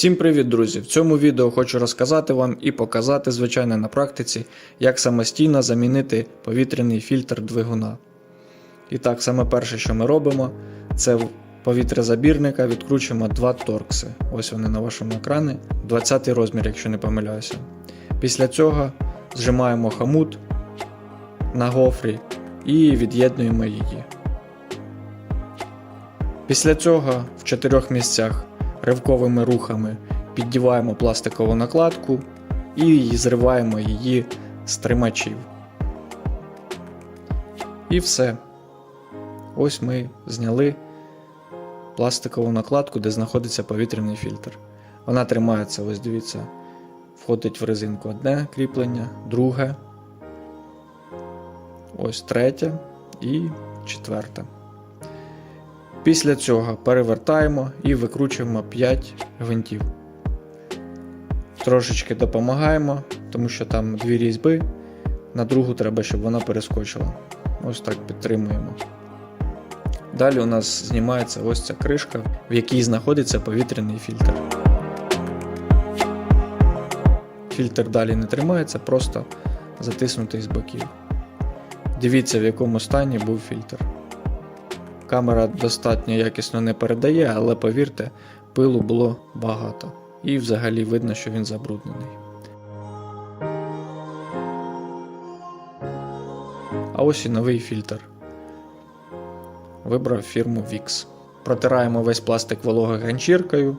Всім привіт, друзі! В цьому відео хочу розказати вам і показати, звичайно, на практиці, як самостійно замінити повітряний фільтр двигуна. І так, саме перше, що ми робимо, це в повітрязабірника відкручуємо два торкси. Ось вони на вашому екрані, 20 розмір, якщо не помиляюся. Після цього зжимаємо хомут на гофрі і від'єднуємо її. Після цього в чотирьох місцях ривковими рухами піддіваємо пластикову накладку і зриваємо її з тримачів. І все. Ось ми зняли пластикову накладку, де знаходиться повітряний фільтр. Вона тримається, ось дивіться, входить в резинку одне кріплення, друге, ось третє і четверте. Після цього перевертаємо і викручуємо 5 гвинтів. Трошечки допомагаємо, тому що там дві різьби, на другу треба, щоб вона перескочила. Ось так підтримуємо. Далі у нас знімається ось ця кришка, в якій знаходиться повітряний фільтр. Фільтр далі не тримається, просто затиснутий з боків. Дивіться, в якому стані був фільтр. Камера достатньо якісно не передає, але повірте, пилу було багато. І взагалі видно, що він забруднений. А ось і новий фільтр. Вибрав фірму VIX. Протираємо весь пластик вологою ганчіркою,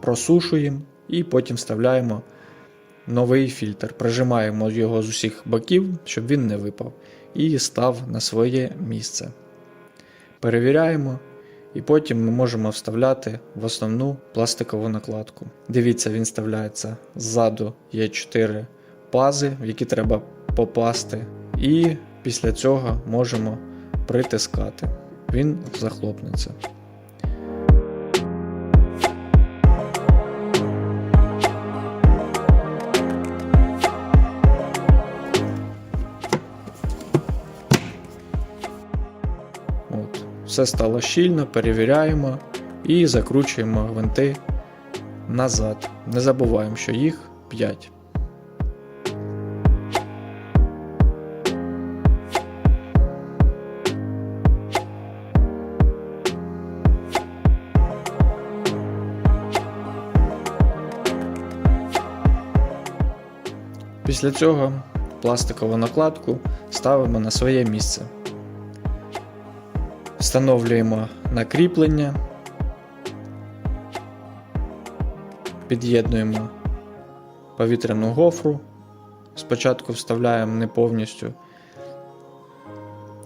просушуємо і потім вставляємо новий фільтр. Прижимаємо його з усіх боків, щоб він не випав, і став на своє місце. Перевіряємо, і потім ми можемо вставляти в основну пластикову накладку. Дивіться, він вставляється ззаду є 4 пази, в які треба попасти. І після цього можемо притискати. Він захлопнеться. Все стало щільно, перевіряємо і закручуємо гвинти назад. Не забуваємо, що їх 5. Після цього пластикову накладку ставимо на своє місце. Встановлюємо накріплення, під'єднуємо повітряну гофру. Спочатку вставляємо не повністю,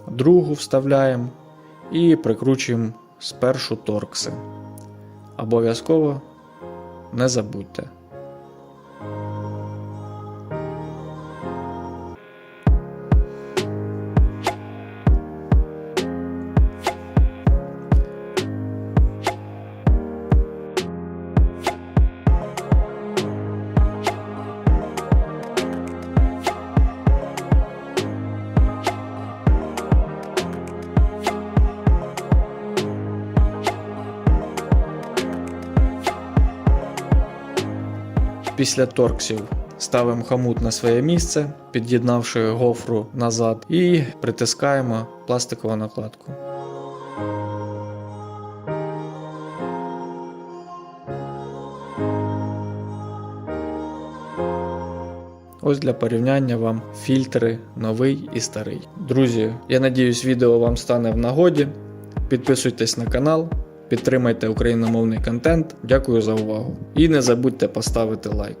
другу вставляємо і прикручуємо спершу торкси. Обов'язково не забудьте. Після торксів ставимо хомут на своє місце, під'єднавши гофру назад, і притискаємо пластикову накладку. Ось для порівняння вам фільтри новий і старий. Друзі, я надіюсь, відео вам стане в нагоді. Підписуйтесь на канал, підтримайте україномовний контент. Дякую за увагу. І не забудьте поставити лайк.